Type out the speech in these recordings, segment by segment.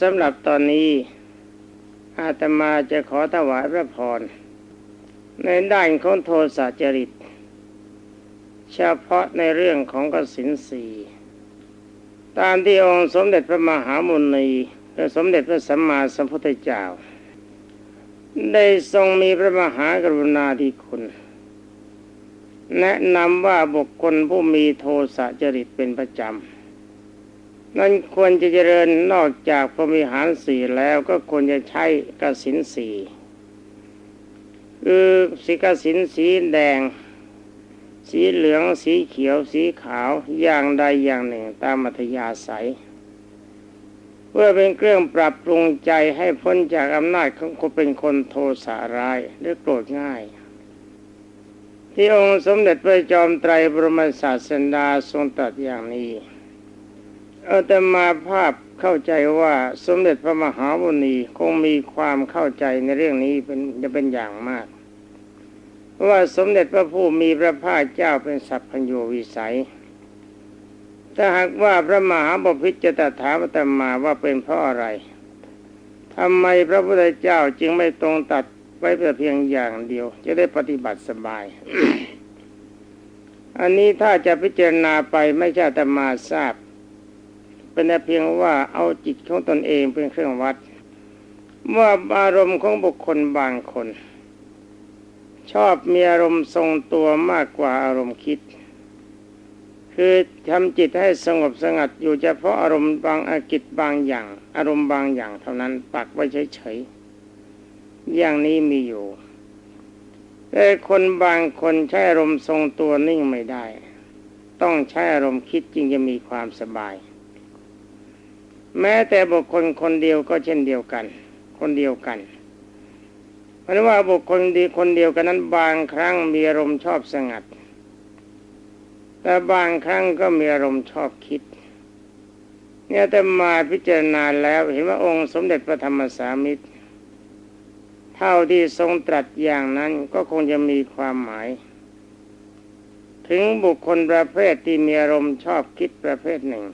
สำหรับตอนนี้อาตมาจะขอถวายพระพร ในด้านของโทสะจริต เฉพาะในเรื่องของกสินสีตามที่องค์สมเด็จพระมหามุนีและสมเด็จพระสัมมาสัมพุทธเจ้า ได้ทรงมีพระมหากรุณาธิคุณ แนะนำว่าบุคคลผู้มีโทสะจริตเป็นประจำ นั้นควรจะเจริญนอกจากพรมิหารสี่แล้วก็ควรจะใช้กสินสีคือสีกสินสีแดง สีเหลืองสีเขียวสีขาวอย่างใดอย่างหนึ่งตามมัธยาศัย เพื่อเป็นเครื่องปรับปรุงใจให้พ้นจากอำนาจของคนเป็นคนโทสะร้ายหรือโกรธง่ายที่องค์สมเด็จพระจอมไตรบรมศาสดาทรงตรัสอย่างนี้ อาตมาภาพเข้าใจว่าสมเด็จพระมหาบุณีคงมีความเข้าใจในเรื่องนี้เป็นจะเป็นอย่างมาก เพราะว่าสมเด็จพระผู้มีพระภาคเจ้าเป็นสัพพัญญูวิสัย ถ้าหากว่าพระมหาบพิตรจะตรัสถามอาตมาว่าเป็นเพราะอะไรทำไมพระพุทธเจ้าจึงไม่ตรงตัดไว้แต่เพียงอย่างเดียว จะได้ปฏิบัติสบาย อันนี้ถ้าจะพิจารณาไปไม่ใช่อาตมาทราบ เป็นแต่เพียงว่าเอาจิตของตนเองเป็นเครื่องวัด ว่าอารมณ์ของบุคคลบางคน ชอบมีอารมณ์ทรงตัวมากกว่าอารมณ์คิด คือทำจิตให้สงบสงัดอยู่เฉพาะอารมณ์บางอากิจบางอย่าง อารมณ์บางอย่างเท่านั้นปักไว้เฉยๆอย่างนี้มีอยู่แต่คนบางคนใช้อารมณ์ทรงตัวนิ่งไม่ได้ ต้องใช้อารมณ์คิดจึงจะมีความสบาย แม้แต่บุคคลคนเดียวก็เช่นเดียวกัน คนเดียวกันเพราะว่าบุคคลดีคนเดียวกันนั้น บางครั้งมีอารมณ์ชอบสงัด แต่บางครั้งก็มีอารมณ์ชอบคิด เนี่ยแต่มาพิจารณาแล้วเห็นว่าองค์สมเด็จพระธรรมสามิตร เท่าที่ทรงตรัสอย่างนั้นก็คงจะมีความหมาย ถึงบุคคลประเภทที่มีอารมณ์ชอบคิดประเภทหนึ่ง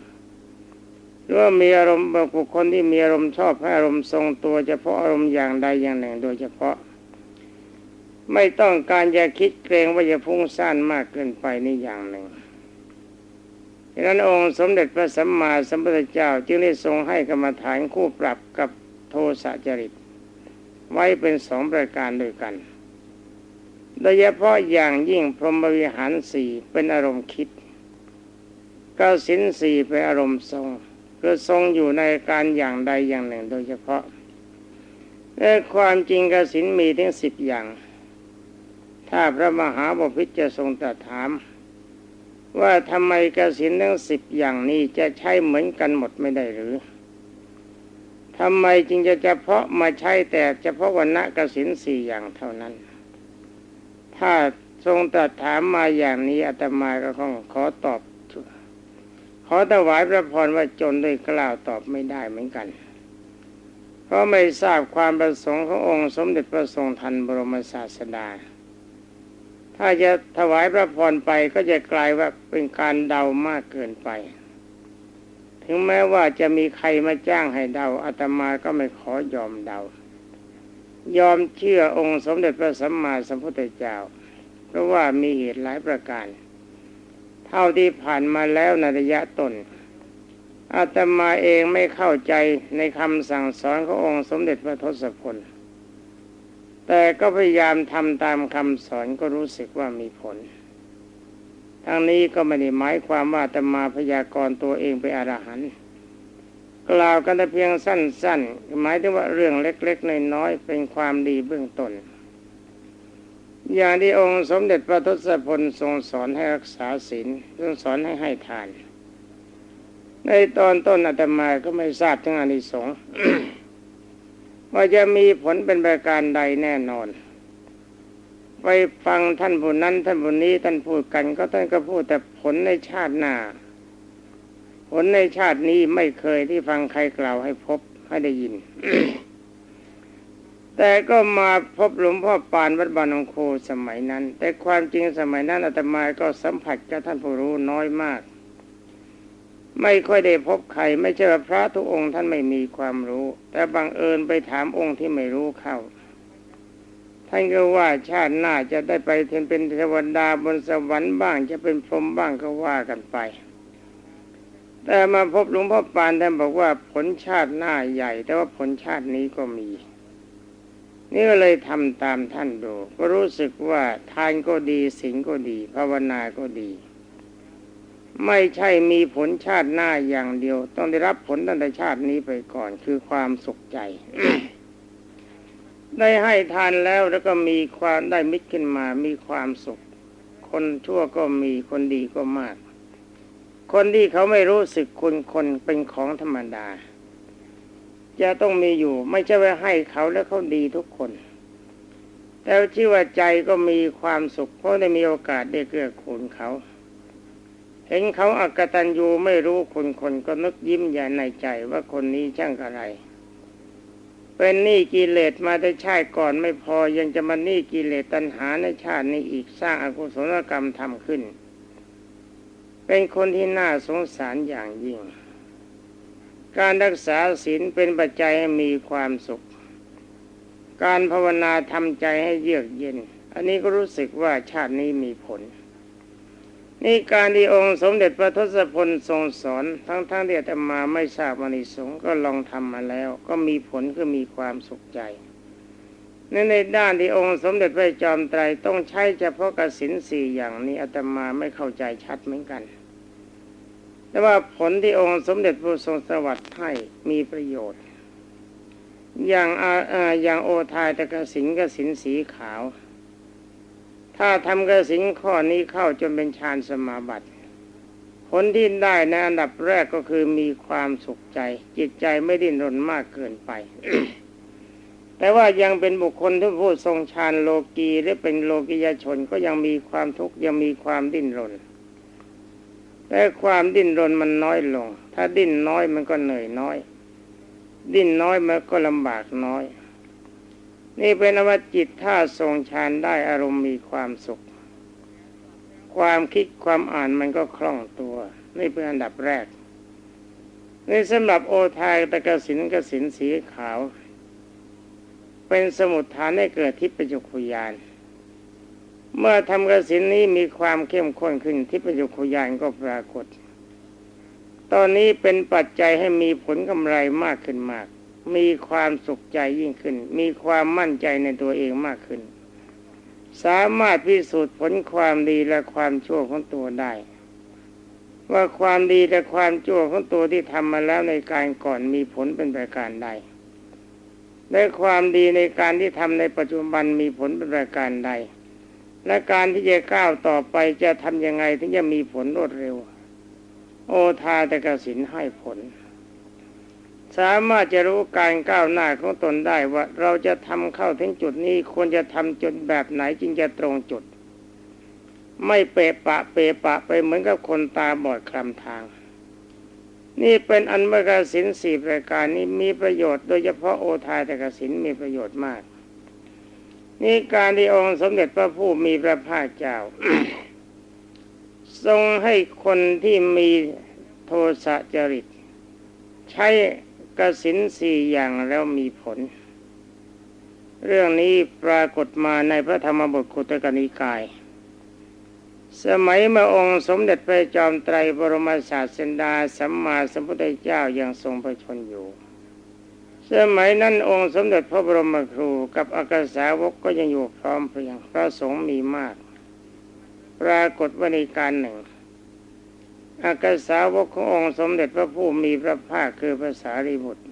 รือว่ามีอารมณ์บุคคลที่มีอารมณ์ชอบให้อารมณ์ทรงตัวเฉพาะอารมณ์อย่างใดอย่างหนึ่ง โดยเฉพาะ ไม่ต้องการจะคิดเกรงว่าจะพุ่งซ่านมากเกินไปนี่อย่างหนึ่งดังนั้นองค์สมเด็จพระสัมมาสัมพุทธเจ้า จึงได้ทรงให้กรรมฐานคู่ปรับกับโทสะจริต ไว้เป็นสองประการด้วยกัน โดยเฉพาะอย่างยิ่งพรหมวิหารสี่เป็นอารมณ์คิดก้าสินสี่เป็นอารมณ์ทรง คือทรงอยู่ในการอย่างใดอย่างหนึ่งโดยเฉพาะแต่ความจริงกสินมีถึงสิบอย่าง ถ้าพระมหาบพิตรจะทรงตรัสถาม ว่าทำไมกสินทั้งสิบอย่างนี้จะใช้เหมือนกันหมดไม่ได้หรือทำไมจึงจะเฉพาะมาใช้แต่เฉพาะวันณะกสินสี่อย่างเท่านั้น ถ้าทรงตรัสถามมาอย่างนี้อาตมาก็คงขอตอบ ขอถวายพระพรว่าจนด้วยกล่าวตอบไม่ได้เหมือนกัน เพราะไม่ทราบความประสงค์ขององค์สมเด็จพระทรงทันบรมศาสดา ถ้าจะถวายพระพรไปก็จะกลายว่าเป็นการเดามากเกินไป ถึงแม้ว่าจะมีใครมาจ้างให้เดาอาตมาก็ไม่ขอยอมเดา ยอมเชื่อองค์สมเด็จพระสัมมาสัมพุทธเจ้า เพราะว่ามีเหตุหลายประการ เท่าที่ผ่านมาแล้วในระยะต้นอาตมาเองไม่เข้าใจในคำสั่งสอนขององค์สมเด็จพระทศพล แต่ก็พยายามทำตามคำสอนก็รู้สึกว่ามีผล ทั้งนี้ก็ไม่ได้หมายความว่าอาตมาพยากรตัวเองไปอรหันต์กล่าวกันแต่เพียงสั้น ๆ หมายถึงว่าเรื่องเล็ก ๆ น้อยๆเป็นความดีเบื้องต้น อย่างที่องค์สมเด็จพระทศพลทรงสอนให้รักษาศีลทรงสอนให้ให้ทาน ในตอนต้นอาตมาก็ไม่ทราบถึงอานิสงส์ว่าจะมีผลเป็นประการใดแน่นอน ไปฟังท่านผู้นั้น ท่านผู้นี้ท่านพูดกัน ก็ท่านก็พูดแต่ผลในชาติหน้า ผลในชาตินี้ไม่เคยที่ฟังใครกล่าวให้พบให้ได้ยิน แต่ก็มาพบหลวงพ่อปานวัดบานองโคสมัยนั้น แต่ความจริงสมัยนั้นอาตมาก็สัมผัสกับท่านผู้รู้น้อยมาก ไม่ค่อยได้พบใคร ไม่ใช่ว่าพระทุกองค์ท่านไม่มีความรู้ แต่บังเอิญไปถามองค์ที่ไม่รู้เข้า ท่านก็ว่าชาติหน้าจะได้ไปเทนเป็นเทวดาบนสวรรค์บ้าง จะเป็นพรหมบ้างก็ว่ากันไปแต่มาพบหลวงพ่อปานท่านบอกว่าผลชาติหน้าใหญ่ แต่ว่าผลชาตินี้ก็มี นี่ก็เลยทำตามท่านดู ก็รู้สึกว่าทานก็ดีสิ่งก็ดี ภาวนาก็ดี ไม่ใช่มีผลชาติหน้าอย่างเดียว ต้องได้รับผลตั้งแต่ชาตินี้ไปก่อนคือความสุขใจ ได้ให้ทานแล้วแล้วก็มีความได้มิตรขึ้นมา มีความสุข คนชั่วก็มีคนดีก็มาก คนที่เขาไม่รู้สึกคุณคนเป็นของธรรมดา จะต้องมีอยู่ ไม่ใช่ว่าให้เขาแล้วเขาดีทุกคน แต่ชื่อว่าใจก็มีความสุขเพราะได้มีโอกาสได้เกื้อกูลเขา เห็นเขาอากตันยูไม่รู้คนคนก็นึกยิ้มใหญ่ในใจว่าคนนี้ช่างอะไร เป็นหนี้กิเลสมาได้ชาติก่อนไม่พอยังจะมาหนี้กิเลสตัณหาในชาตินี้อีกสร้างอากุศลกรรมทำขึ้น เป็นคนที่น่าสงสารอย่างยิ่ง การรักษาศีลเป็นปัจจัยให้มีความสุข การภาวนาทำใจให้เยือกเย็น อันนี้ก็รู้สึกว่าชาตินี้มีผล นี่การที่องค์สมเด็จพระทศพลทรงสอนทั้งๆทที่อาตมาไม่ทราบมณิสงก็ลองทำมาแล้ว ก็มีผลคือมีความสุขใจในในด้านที่องค์สมเด็จพระจอมไตรต้องใช้เฉพาะกสินสี่อย่างนี้อาตมาไม่เข้าใจชัดเหมือนกัน แต่ว่าผลที่องค์สมเด็จพระทรงสวัสดิ์ให้มีประโยชน์ อย่างอาอย่างโอทายตะกสินกสินสีขาว ถ้าทำกสินข้อนี้เข้าจนเป็นฌานสมาบัติ ผลที่ได้ในอันดับแรกก็คือมีความสุขใจ จิตใจไม่ดิ้นรนมากเกินไปแต่ว่ายังเป็นบุคคลที่ผู้ทรงฌานโลกีหรือเป็นโลกิยชนก็ยังมีความทุกข์ยังมีความดิ้นรน แต่ความดิ้นรนมันน้อยลง ถ้าดิ้นน้อยมันก็เหนื่อยน้อย ดิ้นน้อยมันก็ลำบากน้อย นี่เป็นอวจิตถ้าทรงฌานได้อารมณ์มีความสุข ความคิดความอ่านมันก็คล่องตัว นี่เป็นอันดับแรกนี่สำหรับโอทายตะกสินกสินสีขาว เป็นสมุดฐานให้เกิดทิพยจุคุยาน เมื่อทำกสินนี้มีความเข้มข้นขึ้นทิพยุคยานก็ปรากฏ ตอนนี้เป็นปัจจัยให้มีผลกำไรมากขึ้นมาก มีความสุขใจยิ่งขึ้น มีความมั่นใจในตัวเองมากขึ้น สามารถพิสูจน์ผลความดีและความชั่วของตัวได้ ว่าความดีและความชั่วของตัวที่ทำมาแล้วในการก่อนมีผลเป็นประการใดและความดีในการที่ทำในปัจจุบันมีผลเป็นประการใด และการที่จะก้าวต่อไปจะทำยังไงถึงจะมีผลรวดเร็ว โอทาตกสินให้ผล สามารถจะรู้การก้าวหน้าของตนได้ว่าเราจะทำเข้าถึงจุดนี้ควรจะทำจุดแบบไหนจึงจะตรงจุด ไม่เปะปะเปะปะไปเหมือนกับคนตาบอดคลำทาง นี่เป็นอันมกสินสี่ประการนี้มีประโยชน์ โดยเฉพาะโอทายตกสินมีประโยชน์มาก นี่การที่องค์สมเด็จพระผู้มีพระภาคเจ้า ทรงให้คนที่มีโทสะจริต ใช้กสินสี่อย่างแล้วมีผล เรื่องนี้ปรากฏมาในพระธรรมบทคุตกนิกาย สมัยเมื่อองค์สมเด็จพระจอมไตรบรมศาสดาสัมมาสัมพุทธเจ้ายังทรงพระชนอยู่ สมัยนั้นองค์สมเด็จพระบรมครูกับอากาสาวกก็ยังอยู่พร้อมเพรียงพระสงฆ์มีมาก ปรากฏว่าในการหนึ่ง อากาสาวกขององค์สมเด็จพระผู้มีพระภาคคือภาษารีบุตร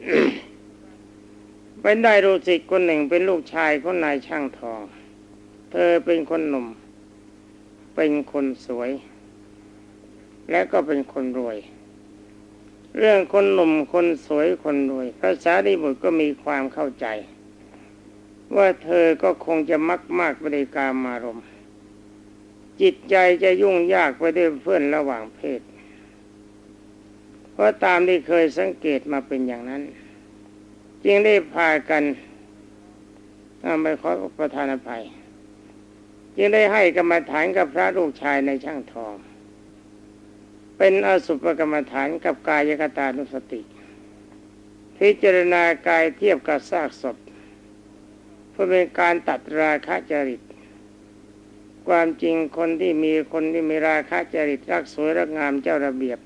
เป็นได้รู้สิกคนหนึ่งเป็นลูกชายของนายช่างทอง เธอเป็นคนหนุ่ม เป็นคนสวย และก็เป็นคนรวย เรื่องคนหนุ่มคนสวยคนรวยภาษารีบุตรก็มีความเข้าใจ ว่าเธอก็คงจะมักมากไปในการมารมจิตใจจะยุ่งยากไปด้วยเพื่อนระหว่างเพศ เพราะตามที่เคยสังเกตมาเป็นอย่างนั้น จึงได้พากันไปขอประธานอภัย จึงได้ให้กรรมฐานกับพระลูกชายในช่างทอง เป็นอสุภกรรมฐานกับกายกตานุสติ พิจารณากายเทียบกับซากศพเพื่อเป็นการตัดราคะจริต ความจริงคนที่มีคนที่มีราคะจริตรักสวยรักงามเจ้าระเบียบ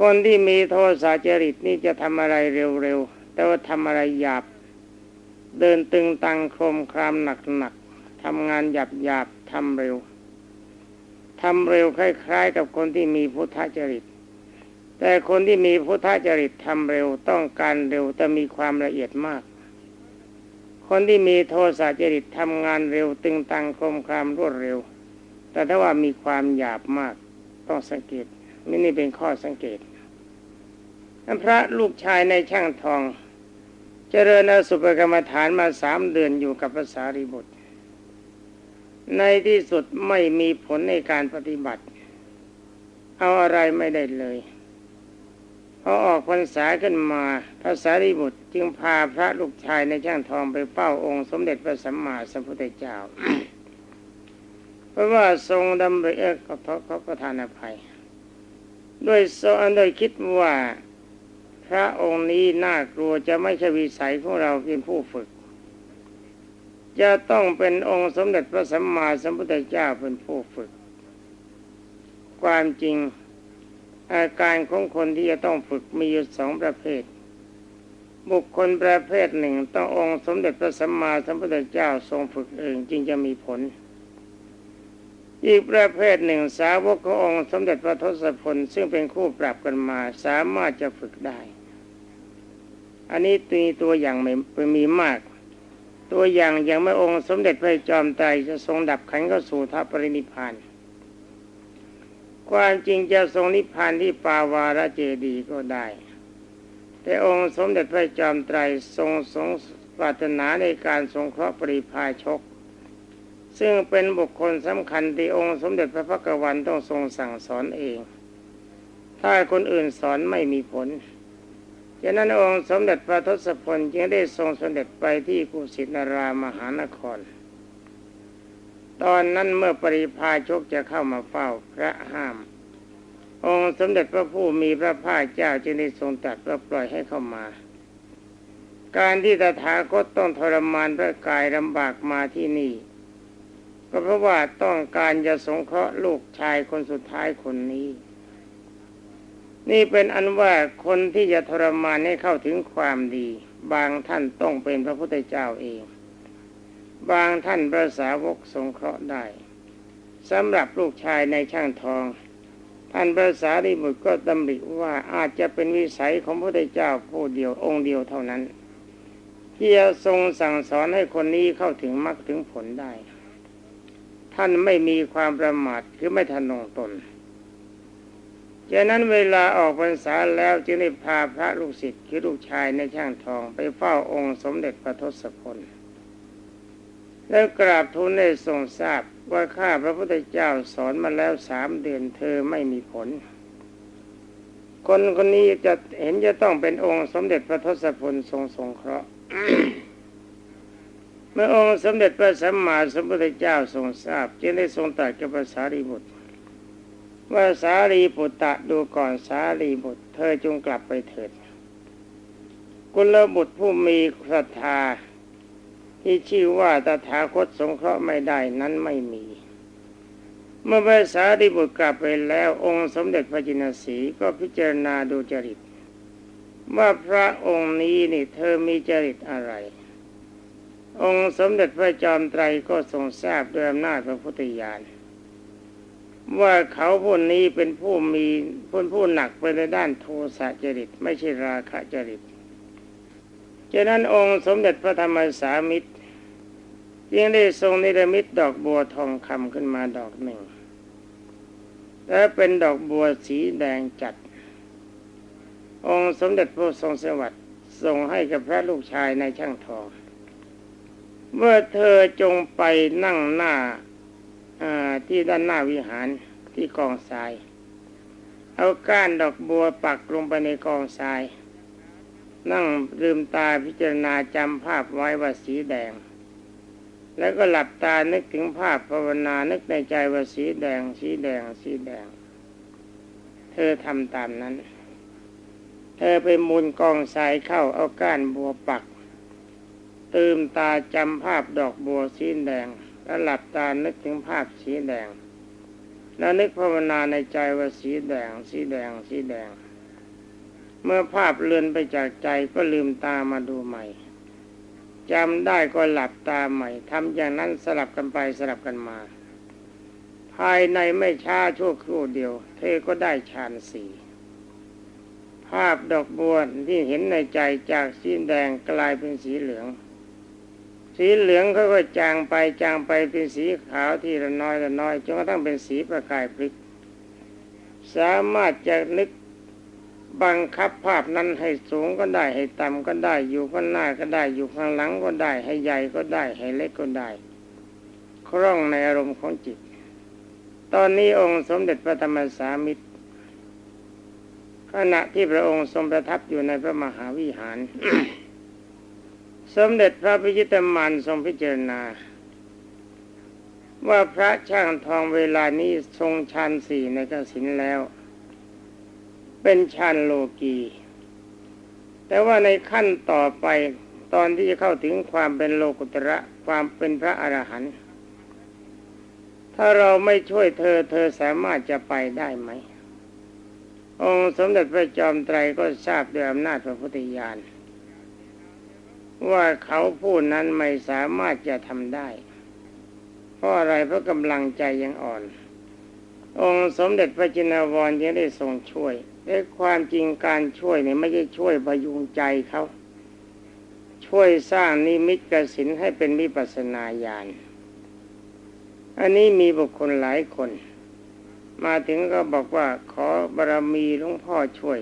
คนที่มีโทสะจริตนี่จะทำอะไรเร็วๆ แต่ว่าทำอะไรหยาบ เดินตึงตังโครมครามหนักๆทำงานหยาบหยาบทำเร็ว ทำเร็วคล้ายๆ กับคนที่มีพุทธจริต แต่คนที่มีพุทธจริตทำเร็วต้องการเร็วแต่มีความละเอียดมาก คนที่มีโทสะจริตทำงานเร็วตึงตังคมครามรวดเร็ว แต่ถ้าว่ามีความหยาบมากต้องสังเกตนี่นี่เป็นข้อสังเกตพระลูกชายในช่างทอง เจริญอสุภกรรมฐานมาสามเดือนอยู่กับภาษารีบุตร ในที่สุดไม่มีผลในการปฏิบัติ เอาอะไรไม่ได้เลยพอออกพรรษาขึ้นมาพระสารีบุตรจึงพาพระลูกชายในช่างทองไปเป้าองค์สมเด็จพระสัมมาสัมพุทธเจ้า เพราะว่าทรงดำริเอก็เพราเขาประทานอภัย ด้วยโซนโดยคิดว่าพระองค์นี้น่ากลัวจะไม่ใช่วิสัยของเราเป็นผู้ฝึก จะต้องเป็นองค์สมเด็จพระสัมมาสัมพุทธเจ้าเป็นผู้ฝึก ความจริงอาการของคนที่จะต้องฝึกมีอยู่สองประเภท บุคคลประเภทหนึ่งต้ององค์สมเด็จพระสัมมาสัมพุทธเจ้าทรงฝึกเองจึงจะมีผล อีกประเภทหนึ่งสาวกขององค์สมเด็จพระทศพลซึ่งเป็นคู่ปรับกันมาสามารถจะฝึกได้ อันนี้ตีตัวอย่างไม่มีมาก ตัวอย่างอย่างแม่องค์สมเด็จพระจอมไตรจะทรงดับขันเข้าสู่ทัพปรินิพานความจริงจะทรงนิพพานที่ปาวาระเจดีก็ได้ แต่องค์สมเด็จพระจอมไตรทรงทรงปรารถนาในการทรงเคราะห์ปริพาชก ซึ่งเป็นบุคคลสำคัญที่องค์สมเด็จพระพักวันต้องทรงสั่งสอนเอง ถ้าคนอื่นสอนไม่มีผล ฉะนั้นองค์สมเด็จพระทศพลจึงได้ทรงสมเด็จไปที่กุสินารามหานคร ตอนนั้นเมื่อปริพาชกจะเข้ามาเฝ้าพระห้าม องค์สมเด็จพระผู้มีพระภาคเจ้าจึงได้ทรงตรัสว่าปล่อยให้เข้ามา การที่ตถาคตต้องทรมานพระกายลำบากมาที่นี่ ก็เพราะว่าต้องการจะสงเคราะห์ลูกชายคนสุดท้ายคนนี้ นี่เป็นอันว่าคนที่จะทรมานให้เข้าถึงความดี บางท่านต้องเป็นพระพุทธเจ้าเอง บางท่านพระสาวกสงเคราะห์ได้สำหรับลูกชายในช่างทอง ท่านพระสารีบุตรก็ดำริว่าอาจจะเป็นวิสัยของพระพุทธเจ้าผู้เดียวองค์เดียวเท่านั้นที่จะทรงสั่งสอนให้คนนี้เข้าถึงมรรคถึงผลได้ ท่านไม่มีความประมาทคือไม่ทะนงตน ฉะนั้นเวลาออกพรรษาแล้วจึงได้พาพระลูกศิษย์คือลูกชายในช่างทอง ไปเฝ้าองค์สมเด็จพระทศพลแล้วกราบทูลได้ทรงทราบว่าข้าพระพุทธเจ้าสอนมาแล้วสามเดือนเธอไม่มีผล คนคนนี้จะเห็นจะต้องเป็นองค์สมเด็จพระทศพลทรงสงเคราะห์เมื่อองค์สมเด็จพระสัมมาสัมพุทธเจ้าทรงทราบ จึงได้ทรงตรัสกับพระสารีบุตร ว่าสารีบุตรดูก่อนสารีบุตร เธอจงกลับไปเถิด กุลบุตรผู้มีศรัทธา ที่ชื่อว่าตถาคตสงเคราะห์ไม่ได้นั้นไม่มี เมื่อพระสารีบุตรกลับไปแล้วองค์สมเด็จพระจินสีก็พิจารณาดูจริต ว่าพระองค์นี้นี่เธอมีจริตอะไร องค์สมเด็จพระจอมไตรก็ทรงทราบด้วยอำนาจพระพุทธญาณ ว่าเขาผู้นี้เป็นผู้มีผู้ผู้หนักไปในด้านโทสะจริต ไม่ใช่ราคะจริตฉะนั้นองค์สมเด็จพระธรรมสามิตรยังได้ทรงนิรมิตดอกบัวทองคำขึ้นมาดอกหนึ่ง และเป็นดอกบัวสีแดงจัด องค์สมเด็จพระทรงสวัสดิ์ส่งให้กับพระลูกชายในช่างทอง เมื่อเธอจงไปนั่งหน้า ที่ด้านหน้าวิหารที่กองทราย เอาก้านดอกบัวปักลงไปในกองทราย นั่งลืมตาพิจารณาจำภาพไว้ว่าสีแดง แล้วก็หลับตานึกถึงภาพภาวนานึกในใจว่าสีแดง สีแดง สีแดง เธอทำตามนั้น เธอไปมูลกองทรายเข้าเอาก้านบัวปัก ตืมตาจำภาพดอกบัวสีแดง แล้วหลับตานึกถึงภาพสีแดง แล้วนึกภาวนาในใจว่าสีแดง สีแดง สีแดง เมื่อภาพเลือนไปจากใจก็ลืมตามาดูใหม่จำได้ก็หลับตาใหม่ทำอย่างนั้นสลับกันไปสลับกันมา ภายในไม่ช้าชั่วครู่เดียว เธอก็ได้ฌานสี่ภาพดอกบัวที่เห็นในใจจากสีแดงกลายเป็นสีเหลือง สีเหลืองเขาก็จางไปจางไปเป็นสีขาวที่ละน้อยละน้อยจนกระทั่งเป็นสีประกายพริก สามารถจะนึกบังคับภาพนั้นให้สูงก็ได้ให้ต่ำก็ได้ อยู่ข้างหน้าก็ได้อยู่ข้างหลังก็ได้ ให้ใหญ่ก็ได้ ให้เล็กก็ได้ คล่องในอารมณ์ของจิต ตอนนี้องค์สมเด็จพระธรรมสามิตรขณะที่พระองค์ทรงประทับอยู่ในพระมหาวิหาร สมเด็จพระพิจิตมานทรงพิจารณา ว่าพระช่างทองเวลานี้ทรงฌานสี่ในกสินแล้ว เป็นฌานโลกี แต่ว่าในขั้นต่อไปตอนที่จะเข้าถึงความเป็นโลกุตระความเป็นพระอรหันต์ถ้าเราไม่ช่วยเธอเธอสามารถจะไปได้ไหม องค์สมเด็จพระจอมไตรก็ทราบด้วยอำนาจพระพุทธญาณ ว่าเขาผู้นั้นไม่สามารถจะทำได้ เพราะอะไรเพราะกำลังใจยังอ่อน องค์สมเด็จพระจินวรยังได้ทรงช่วยแต่ความจริงการช่วยเนี่ยไม่ใช่ช่วยพยุงใจเขา ช่วยสร้างนิมิตกสินให้เป็นวิปัสนาญาณอันนี้มีบุคคลหลายคน มาถึงก็บอกว่าขอบารมีหลวงพ่อช่วย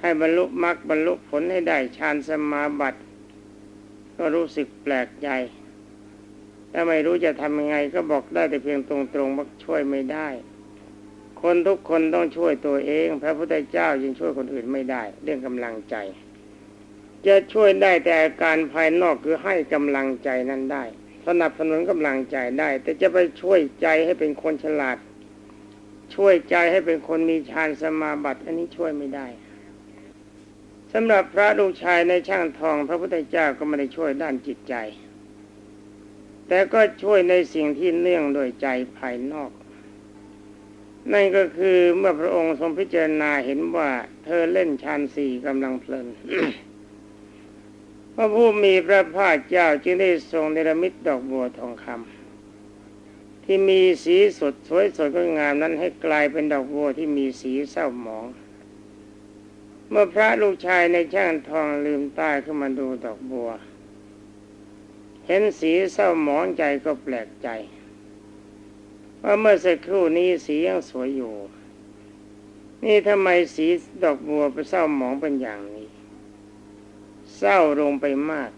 ให้บรรลุมรรคบรรลุผลให้ได้ฌานสมาบัติ ก็รู้สึกแปลกใจถ้าไม่รู้จะทำยังไงก็บอกได้แต่เพียงตรงๆว่าช่วยไม่ได้ คนทุกคนต้องช่วยตัวเอง พระพุทธเจ้ายังช่วยคนอื่นไม่ได้ เรื่องกำลังใจ จะช่วยได้แต่การภายนอกคือให้กำลังใจนั้นได้สนับสนุนกำลังใจได้ แต่จะไปช่วยใจให้เป็นคนฉลาด ช่วยใจให้เป็นคนมีฌานสมาบัติ อันนี้ช่วยไม่ได้ สำหรับพระลูกชายในช่างทอง พระพุทธเจ้าก็ไม่ได้ช่วยด้านจิตใจ แต่ก็ช่วยในสิ่งที่เนื่องโดยใจภายนอก นั่นก็คือเมื่อพระองค์ทรงพิจารณาเห็นว่า เธอเล่นฌานสี่กำลังเพลินพระผู้มีพระภาคเจ้าจึงได้ทรงเนรมิตดอกบัวทองคำที่มีสีสดสวยสดก็งามนั้นให้กลายเป็นดอกบัวที่มีสีเศร้าหมอง เมื่อพระลูกชายในช่างทองลืมตาขึ้นมาดูดอกบัว เห็นสีเศร้าหมองใจก็แปลกใจ ว่าเมื่อสักครู่นี้สียังสวยอยู่ นี่ทำไมสีดอกบัวไปเศร้าหมองเป็นอย่างนี้ เศร้าลงไปมาก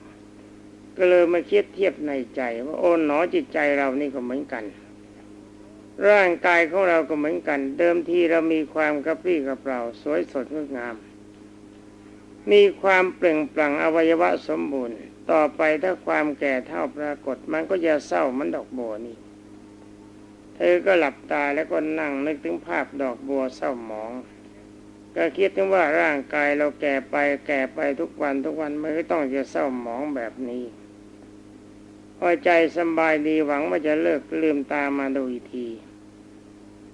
ก็เลยมาคิดเทียบในใจ ว่าโอ้หนอจิตใจเรานี่ก็เหมือนกัน ร่างกายของเราก็เหมือนกัน เดิมทีเรามีความกระปรี้กระเปร่า สวยสดงดงาม มีความเปล่งปลั่งอวัยวะสมบูรณ์ ต่อไปถ้าความแก่เท่าปรากฏ มันก็จะเศร้ามันดอกบัวนี่ เธอก็หลับตาแล้วก็นั่งนึกถึงภาพดอกบัวเศร้าหมอง ก็คิดถึงว่าร่างกายเราแก่ไปแก่ไปทุกวันทุกวันไม่ต้องจะเศร้าหมองแบบนี้พอใจสบายดีหวังว่าจะเลิกลืมตามาดูอีกที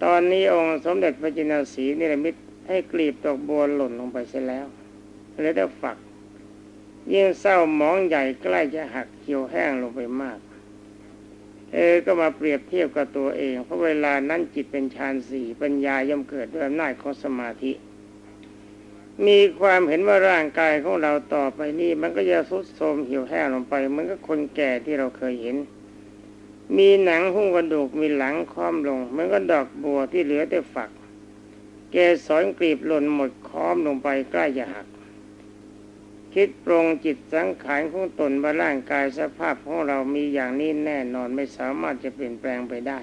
ตอนนี้องค์สมเด็จพระจินสีนิรมิตให้กลีบดอกบัวหล่นลงไปเสียแล้ว เหลือแต่ฝัก ยิ่งเศร้าหมองใหญ่ใกล้จะหักเขียวแห้งลงไปมาก เออก็มาเปรียบเทียบกับตัวเอง เพราะเวลานั้นจิตเป็นฌานสี่ปัญญาย่อมเกิดด้วยอำนาจของสมาธิ มีความเห็นว่าร่างกายของเราต่อไปนี้มันก็จะทรุดโทรมเหี่ยวแห้งลงไปเหมือนกับคนแก่ที่เราเคยเห็นมีหนังหุ้มกระดูกมีหลังค้อมลงเหมือนกับดอกบัวที่เหลือแต่ฝัก แกสอนกลีบหล่นหมดค้อมลงไปใกล้จะหัก คิดปรงจิตสังขารของตนว่าร่างกายสภาพของเรามีอย่างนี้แน่นอนไม่สามารถจะเปลี่ยนแปลงไปได้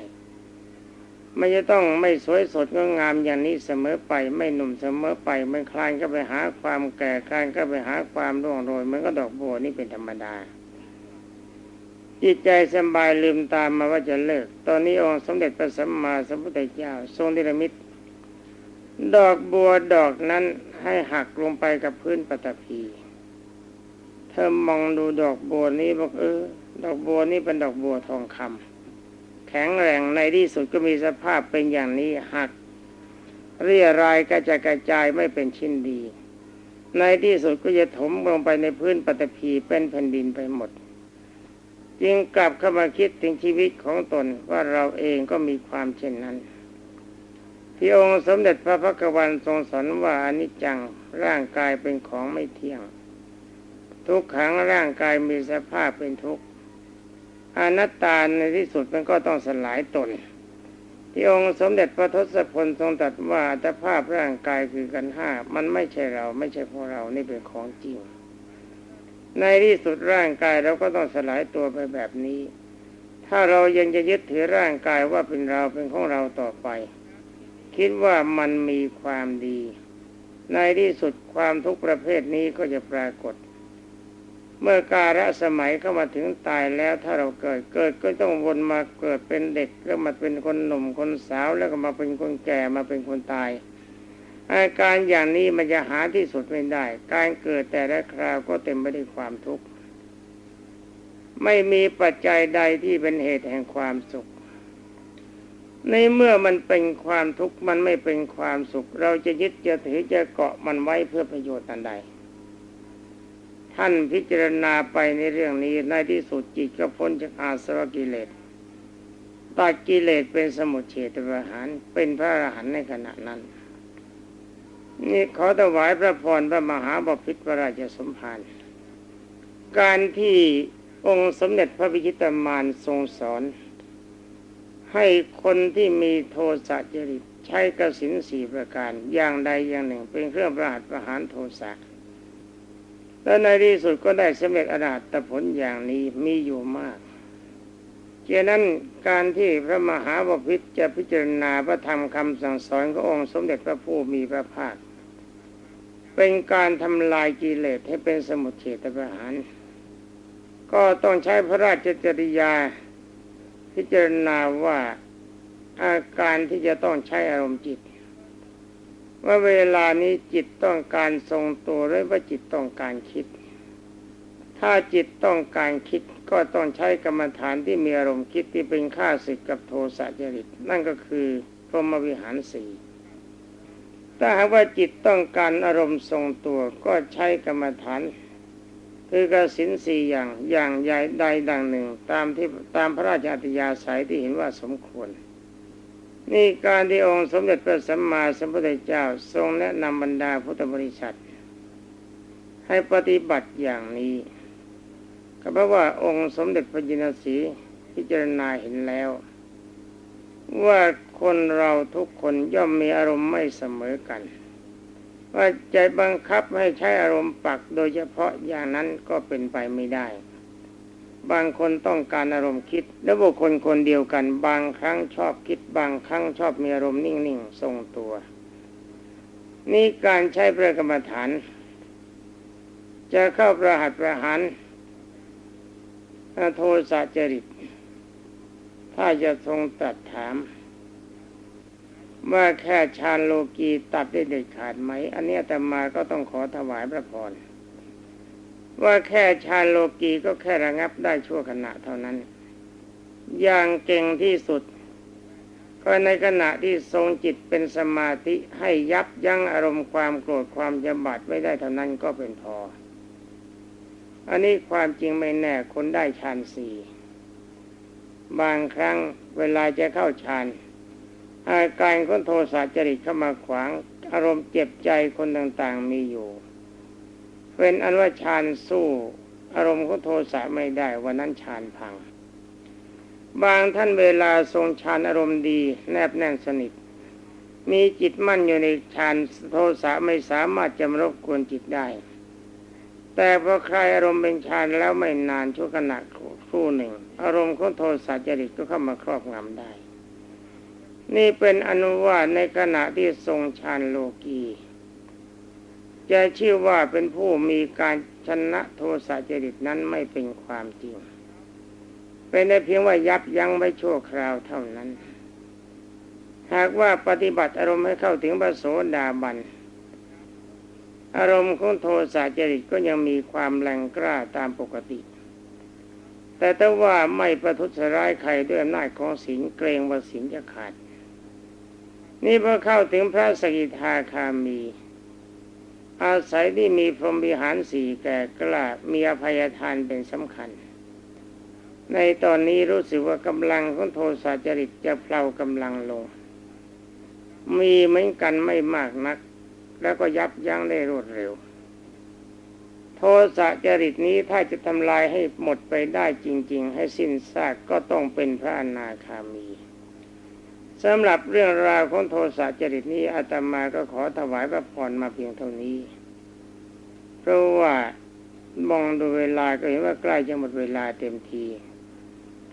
ไม่จะต้องไม่สวยสดงดงามอย่างนี้เสมอไป ไม่หนุ่มเสมอไปมันคลานก็ไปหาความแก่คลานก็ไปหาความร่วงโรยเมือนก็ดอกบัวนี่เป็นธรรมดา จิตใจสบายลืมตามมาว่าจะเลิก ตอนนี้องค์สมเด็จพระสัมมาสัมพุทธเจ้า ทรงนิรมิตดอกบัวดอกนั้นให้หักลงไปกับพื้นปฐพี เธอมองดูดอกบัวนี้บอกเออ ดอกบัวนี้เป็นดอกบัวทองคำแข็งแรงในที่สุดก็มีสภาพเป็นอย่างนี้หัก เรียรายกระจายกระจายไม่เป็นชิ้นดี ในที่สุดก็จะถมลงไปในพื้นปฐพีเป็นแผ่นดินไปหมด จึงกลับเข้ามาคิดถึงชีวิตของตนว่าเราเองก็มีความเช่นนั้นที่องค์สมเด็จพระพักวันทรงสอนว่าอนิจจังร่างกายเป็นของไม่เที่ยง ทุกขังร่างกายมีสภาพเป็นทุกข์อนัตตาในที่สุดมันก็ต้องสลายตน ที่องค์สมเด็จพระทศพลทรงตรัสว่าอัตภาพร่างกายคือกันห้ามันไม่ใช่เราไม่ใช่พวกเรานี่เป็นของจริง ในที่สุดร่างกายเราก็ต้องสลายตัวไปแบบนี้ ถ้าเรายังจะยึดถือร่างกายว่าเป็นเราเป็นของเราต่อไป คิดว่ามันมีความดี ในที่สุดความทุกประเภทนี้ก็จะปรากฏ เมื่อกาลสมัยเข้ามาถึงตายแล้วถ้าเราเกิดเกิดก็ต้องวนมาเกิดเป็นเด็กแล้วมาเป็นคนหนุ่มคนสาวแล้วก็มาเป็นคนแก่มาเป็นคนตาย อาการอย่างนี้มันจะหาที่สุดไม่ได้ การเกิดแต่ละคราวก็เต็มไปด้วยความทุกข์ ไม่มีปัจจัยใดที่เป็นเหตุแห่งความสุข ในเมื่อมันเป็นความทุกข์มันไม่เป็นความสุข เราจะยึดจะถือจะเกาะมันไว้เพื่อประโยชน์อันใด ท่านพิจารณาไปในเรื่องนี้ในที่สุดจิตก็พ้นจากอาสวะกิเลสตัดกิเลสเป็นสมุทเฉตประหารเป็นพระอรหันต์ในขณะนั้น นี่ขอถวายพระพรพระมหาบพิตรพระราชสมภารการที่องค์สมเด็จพระพิชิตมารทรงสอน ให้คนที่มีโทสะจริตใช้กสินสีประการอย่างใดอย่างหนึ่งเป็นเครื่องประหัตประหารโทสะ และในที่สุดก็ได้สำเร็จอรหัตผลอย่างนี้มีอยู่มากเจนั้นการที่พระมหาบพิตรจะพิจารณาพระธรรมคำสั่งสอนขององค์สมเด็จพระผู้มีพระภาค เป็นการทำลายกิเลสให้เป็นสมุทเฉตประหาร ก็ต้องใช้พระราชจริยา พิจารณาว่าอาการที่จะต้องใช้อารมณ์จิต ว่าเวลานี้จิตต้องการทรงตัวหรือว่าจิตต้องการคิด ถ้าจิตต้องการคิดก็ต้องใช้กรรมฐานที่มีอารมณ์คิดที่เป็นข้าศึกกับโทสะจริต นั่นก็คือพรหมวิหารสี่ถ้าหากว่าจิตต้องการอารมณ์ทรงตัวก็ใช้กรรมฐาน คือกสินสี่อย่างอย่างใหญ่ใดดังหนึ่ง ตามที่ตามพระราชอัตยาศัยที่เห็นว่าสมควร นี่การที่องค์สมเด็จพระสัมมาสัมพุทธเจ้าทรงแนะนำบรรดาพุทธบริษัท ให้ปฏิบัติอย่างนี้ก็เพราะว่าองค์สมเด็จพระจินสีพิจารณาเห็นแล้ว ว่าคนเราทุกคนย่อมมีอารมณ์ไม่เสมอกัน ว่าใจบังคับให้ใช้อารมณ์ปักโดยเฉพาะอย่างนั้นก็เป็นไปไม่ได้ บางคนต้องการอารมณ์คิด และบุคคลคนเดียวกัน บางครั้งชอบคิด บางครั้งชอบมีอารมณ์นิ่งๆทรงตัว นี่การใช้ประกรรมฐาน จะเข้าประหัตประหารโทสะจริต ถ้าจะทรงตัดถามว่าแค่ฌานโลกีตัดได้เด็ดขาดไหม อันนี้แต่มาก็ต้องขอถวายพระพร ว่าแค่ฌานโลกีก็แค่ระงับได้ชั่วขณะเท่านั้น อย่างเก่งที่สุด ก็ในขณะที่ทรงจิตเป็นสมาธิให้ยับยั้งอารมณ์ความโกรธความจำบัดไม่ได้เท่านั้นก็เป็นพอ อันนี้ความจริงไม่แน่คนได้ฌานสี่บางครั้งเวลาจะเข้าฌานอาการคนโทสะจริตเข้ามาขวาง อารมณ์เจ็บใจคนต่างๆมีอยู่ เป็นอันว่าฌานสู้ อารมณ์ของโทสะไม่ได้วันนั้นฌานพัง บางท่านเวลาทรงฌานอารมณ์ดี แนบแน่นสนิท มีจิตมั่นอยู่ในฌานโทสะไม่สามารถจะมรบกวนจิตได้ แต่พอใครอารมณ์เป็นฌานแล้วไม่นานชั่วขณะครู่หนึ่ง อารมณ์ของโทสะจริตก็เข้ามาครอบงำได้ นี่เป็นอนุวาตในขณะที่ทรงฌานโลกี จะชื่อว่าเป็นผู้มีการชนะโทสะจริตนั้นไม่เป็นความจริง เป็นแต่เพียงว่ายับยั้งไว้ชั่วคราวเท่านั้น หากว่าปฏิบัติอารมณ์ให้เข้าถึงพระโสดาบัน อารมณ์ของโทสะจริตก็ยังมีความแรงกล้าตามปกติ แต่ถ้าว่าไม่ประทุษร้ายใครด้วยอำนาจของศีลเกรงว่าศีลจะขาด นี่พอเข้าถึงพระสกิทาคามี อาศัยที่มีพรหมวิหารสี่แก่กล้ามีอภัยทานเป็นสำคัญ ในตอนนี้รู้สึกว่ากำลังของโทสะจริตจะเพลากำลังลง มีเหมือนกันไม่มากนัก แล้วก็ยับยั้งได้รวดเร็ว โทสะจริตนี้ถ้าจะทำลายให้หมดไปได้จริง ๆ ให้สิ้นซากก็ต้องเป็นพระอนาคามี สำหรับเรื่องราวของโทสะจริตนี้อาตมาก็ขอถวายพระพรมาเพียงเท่านี้ เพราะว่ามองดูเวลาก็เห็นว่าใกล้จะหมดเวลาเต็มที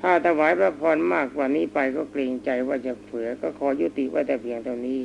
ถ้าถวายพระพรมากกว่านี้ไปก็เกรงใจว่าจะเผือก็ขอยุติไว้แต่เพียงเท่านี้